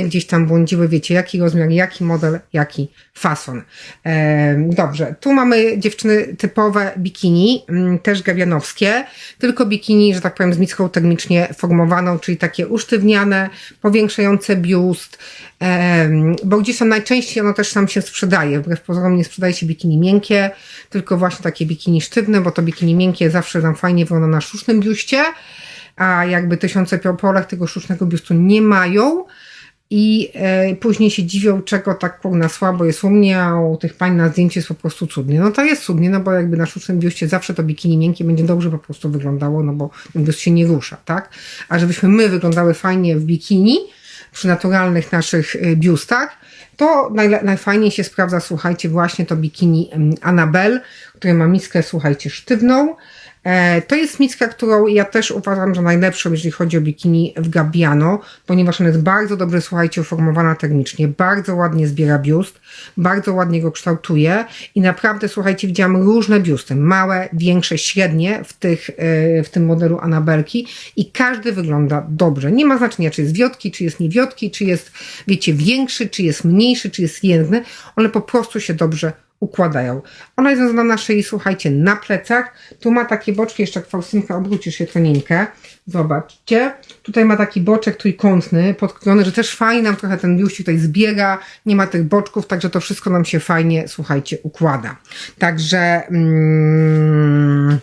gdzieś tam błądziły, wiecie, jaki rozmiar, jaki model, jaki fason. Dobrze, tu mamy dziewczyny typowe bikini, mm, też gawianowskie, tylko bikini, że tak powiem, z micką termicznie formowaną, czyli takie usztywniane, powiększające biust, bo gdzie są najczęściej, ono też tam się sprzedaje, wbrew pozorom nie sprzedaje się bikini miękkie, tylko właśnie takie bikini sztywne, bo to bikini miękkie zawsze nam fajnie wygląda na sztucznym biuście, a jakby tysiące polach tego sztucznego biustu nie mają, i e, później się dziwią, czego tak kurna słabo jest u mnie, a u tych pań na zdjęciu jest po prostu cudnie. No to jest cudnie, no bo jakby na sztucznym biuście zawsze to bikini miękkie będzie dobrze po prostu wyglądało, no bo biust się nie rusza, tak? A żebyśmy my wyglądały fajnie w bikini, przy naturalnych naszych e, biustach, to najfajniej się sprawdza, słuchajcie, właśnie to bikini Annabelle, które ma miskę, słuchajcie, sztywną, to jest micka, którą ja też uważam za najlepszą, jeżeli chodzi o bikini w Gabbiano, ponieważ ona jest bardzo dobrze, słuchajcie, uformowana termicznie, bardzo ładnie zbiera biust, bardzo ładnie go kształtuje i naprawdę, słuchajcie, widziałam różne biusty, małe, większe, średnie w, tych, e, w tym modelu Anabelki i każdy wygląda dobrze. Nie ma znaczenia, czy jest wiotki, czy jest niewiotki, czy jest, wiecie, większy, czy jest mniejszy, czy jest jędrny, one po prostu się dobrze układają. Ona jest związana na szyi, słuchajcie, na plecach. Tu ma takie boczki, jeszcze Faustynka obrócisz się troninkę. Zobaczcie. Tutaj ma taki boczek trójkątny, podklejony, że też fajnie nam trochę ten biuścik tutaj zbiega. Nie ma tych boczków, także to wszystko nam się fajnie, słuchajcie, układa. Także... Mm,